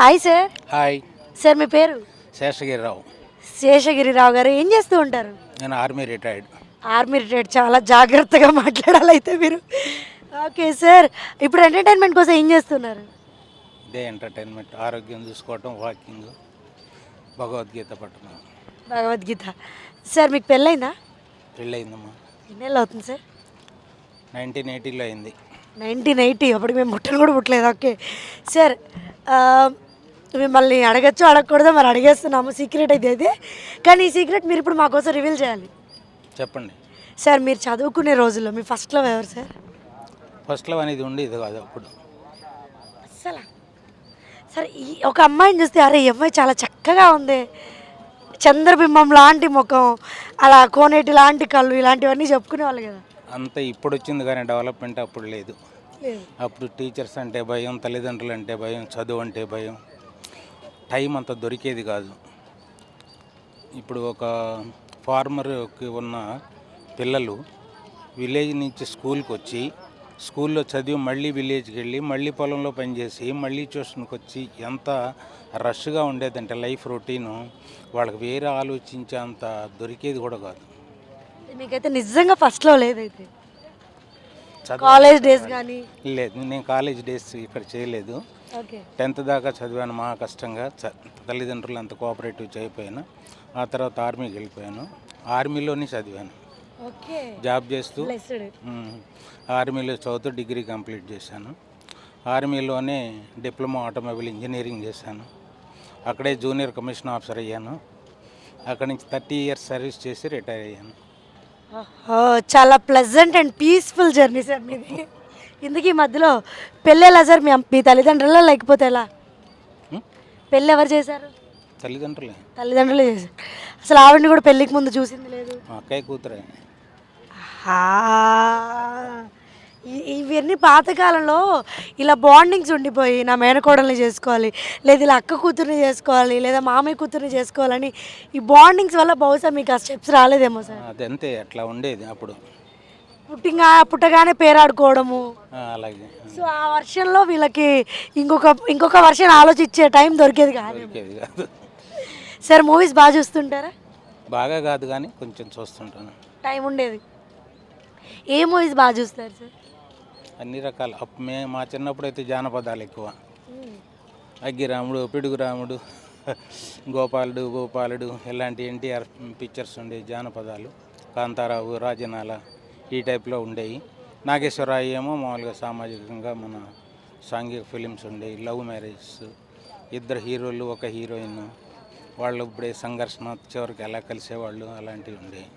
Hi sir hi sir మీ పేరు? శేషగిరిరావు. శేషగిరిరావు గారు ఏం చేస్తూ ఉంటారు? నేను ఆర్మీ రిటైర్డ్. Army retired. చాలా జాగ్రత్తగా మాట్లాడాలి అయితే మీరు. ఓకే సార్ ఇప్పుడు ఎంటర్టైన్మెంట్ కోసం ఏం చేస్తున్నారు? ఇదే ఎంటర్టైన్మెంట్ ఆరోగ్యం చూసుకోవటం వాకింగ్ భగవద్గీత పట్టణం భగవద్గీత. సార్ మీకు పెళ్ళైందా? పెళ్ళయిందమ్మా ఎన్నేళ్ళు అవుతుంది సార్ నైన్టీన్ ఎయిటీలో అయింది. నైన్టీన్ ఎయిటీ అప్పటికి మేము ముట్టలు కూడా పుట్టలేదు. ఓకే. సార్ మిమ్మల్ని అడగచ్చు అడగకూడదు మరి అడిగేస్తున్నాము. సీక్రెట్ అయితే ఇది. కానీ ఈ సీక్రెట్ మీరు ఇప్పుడు మా కోసం రివీల్ చేయాలి. చెప్పండి. సార్ మీరు చదువుకునే రోజుల్లో మీ ఫస్ట్ లవ్ ఎవరు సార్? ఫస్ట్ లవ్ అనేది ఉండేది కాదు అప్పుడు. అస్సలు. సరే ఈ ఒక అమ్మాయిని చూస్తే అరే ఈ అమ్మాయి చాలా చక్కగా ఉంది. చంద్రబింబం లాంటి ముఖం అలా కోనేటి లాంటి కళ్ళు ఇలాంటివన్నీ చెప్పుకునేవాళ్ళు కదా. అంత ఇప్పుడు వచ్చింది కానీ డెవలప్మెంట్ అప్పుడు లేదు. అప్పుడు టీచర్స్ అంటే భయం తల్లిదండ్రులు అంటే భయం చదువు అంటే భయం. టైం అంత దొరికేది కాదు. ఇప్పుడు ఒక ఫార్మర్కి ఉన్న పిల్లలు విలేజ్ నుంచి స్కూల్కి వచ్చి స్కూల్లో చదివి మళ్ళీ విలేజ్కి వెళ్ళి మళ్ళీ పొలంలో పనిచేసి మళ్ళీ ట్యూషన్కి వచ్చి ఎంత రష్గా ఉండేదంటే లైఫ్ రొటీను వాళ్ళకి వేరే ఆలోచించే అంత దొరికేది కూడా కాదు. మీకైతే నిజంగా ఫస్ట్లో లేదైతే. కాలేజ్ డేస్ కానీ లేదు నేను కాలేజ్ డేస్ ఇక్కడ చేయలేదు. టెన్త్ దాకా చదివాను మా కష్టంగా. తల్లిదండ్రులు అంత కోఆపరేటివ్ చేయకపోయాను ఆ తర్వాత ఆర్మీకి వెళ్ళిపోయాను. ఆర్మీలోనే చదివాను. జాబ్ చేస్తూ ఆర్మీలో చదువుతూ డిగ్రీ కంప్లీట్ చేశాను. ఆర్మీలోనే డిప్లొమా ఆటోమొబైల్ ఇంజనీరింగ్ చేశాను. అక్కడే జూనియర్ కమిషన్ ఆఫీసర్ అయ్యాను. అక్కడి నుంచి థర్టీ ఇయర్స్ సర్వీస్ చేసి రిటైర్ అయ్యాను. చాలా pleasant and peaceful journey sir మీది. ఇందుకు ఈ మధ్యలో పెళ్ళి ఎలా సార్ మీ మీ తల్లిదండ్రుల లేకపోతే ఎలా? పెళ్ళి ఎవరు చేశారు? తల్లిదండ్రులే. తల్లిదండ్రులే చేశారు. అసలు ఆవిడని కూడా పెళ్ళికి ముందు చూసింది లేదు. అక్కయ్య కూతురే. ఇవన్నీ పాతకాలంలో ఇలా బాండింగ్స్ ఉండిపోయి నా మేనకోడల్ని చేసుకోవాలి లేదా ఇలా అక్క కూతుర్ని చేసుకోవాలి లేదా మామయ్య కూతుర్ని చేసుకోవాలని ఈ బాండింగ్స్ వల్ల బహుశా మీకు ఆ స్టెప్స్ రాలేదేమో సార్. అదంతే అట్లా ఉండేది అప్పుడు. పుట్టింగా పుట్టగానే పేరాడుకోవడము. అలాగే. సో ఆ వర్షన్లో వీళ్ళకి ఇంకొక ఇంకొక వర్షన్ ఆలోచించే టైం దొరికేది కాదు దొరికేది కాదు. సార్ మూవీస్ బాగా చూస్తుంటారా? బాగా కాదు కానీ కొంచెం చూస్తుంటాను. టైం ఉండేది. ఏ మూవీస్ బాగా చూస్తారు సార్? అన్ని రకాల. అప్- మే మా చిన్నప్పుడు అయితే జానపదాలు ఎక్కువ. అగ్గిరాముడు పిడుగురాముడు గోపాలుడు గోపాలుడు ఇలాంటి ఎన్టీఆర్ పిక్చర్స్ ఉండే జానపదాలు. కాంతారావు రాజనాల ఈ టైప్లో ఉండేవి నాగేశ్వరరావు ఏమో మామూలుగా సామాజికంగా మన సాంఘిక ఫిలిమ్స్ ఉండేవి లవ్ మ్యారేజెస్ ఇద్దరు హీరోలు ఒక హీరోయిన్. వాళ్ళు ఇప్పుడే సంఘర్షణ చివరికి ఎలా కలిసేవాళ్ళు అలాంటివి ఉండేవి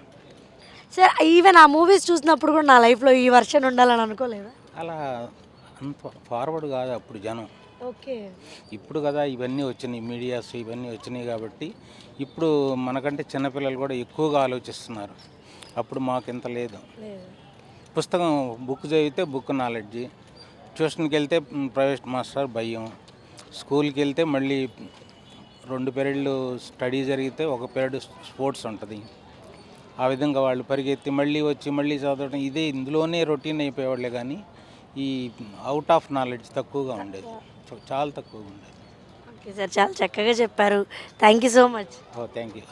సార్ ఈవెన్ ఆ మూవీస్ చూసినప్పుడు కూడా నా లైఫ్లో ఈ వర్షన్ ఉండాలని అనుకోలేదా? అలా అంత ఫార్వర్డ్ కాదు అప్పుడు జనం. ఓకే. ఇప్పుడు కదా ఇవన్నీ వచ్చినాయి మీడియాస్ ఇవన్నీ వచ్చినాయి కాబట్టి ఇప్పుడు మనకంటే చిన్నపిల్లలు కూడా ఎక్కువగా ఆలోచిస్తున్నారు. అప్పుడు మాకు ఇంత లేదు. పుస్తకం బుక్ చదివితే బుక్ నాలెడ్జి ట్యూషన్కి వెళ్తే ప్రైవేట్ మాస్టర్ భయం స్కూల్కి వెళ్తే మళ్ళీ రెండు పీరియడ్లు స్టడీ జరిగితే ఒక పీరియడ్ స్పోర్ట్స్ ఉంటుంది. ఆ విధంగా వాళ్ళు పరిగెత్తి మళ్ళీ వచ్చి మళ్ళీ చదవడం ఇదే ఇందులోనే రొటీన్ అయిపోయేవాళ్ళే కానీ ఈ అవుట్ ఆఫ్ నాలెడ్జ్ తక్కువగా ఉండేది. చాలా తక్కువగా ఉండేది. ఓకే సార్ చాలా చక్కగా చెప్పారు. Thank you so much oh thank you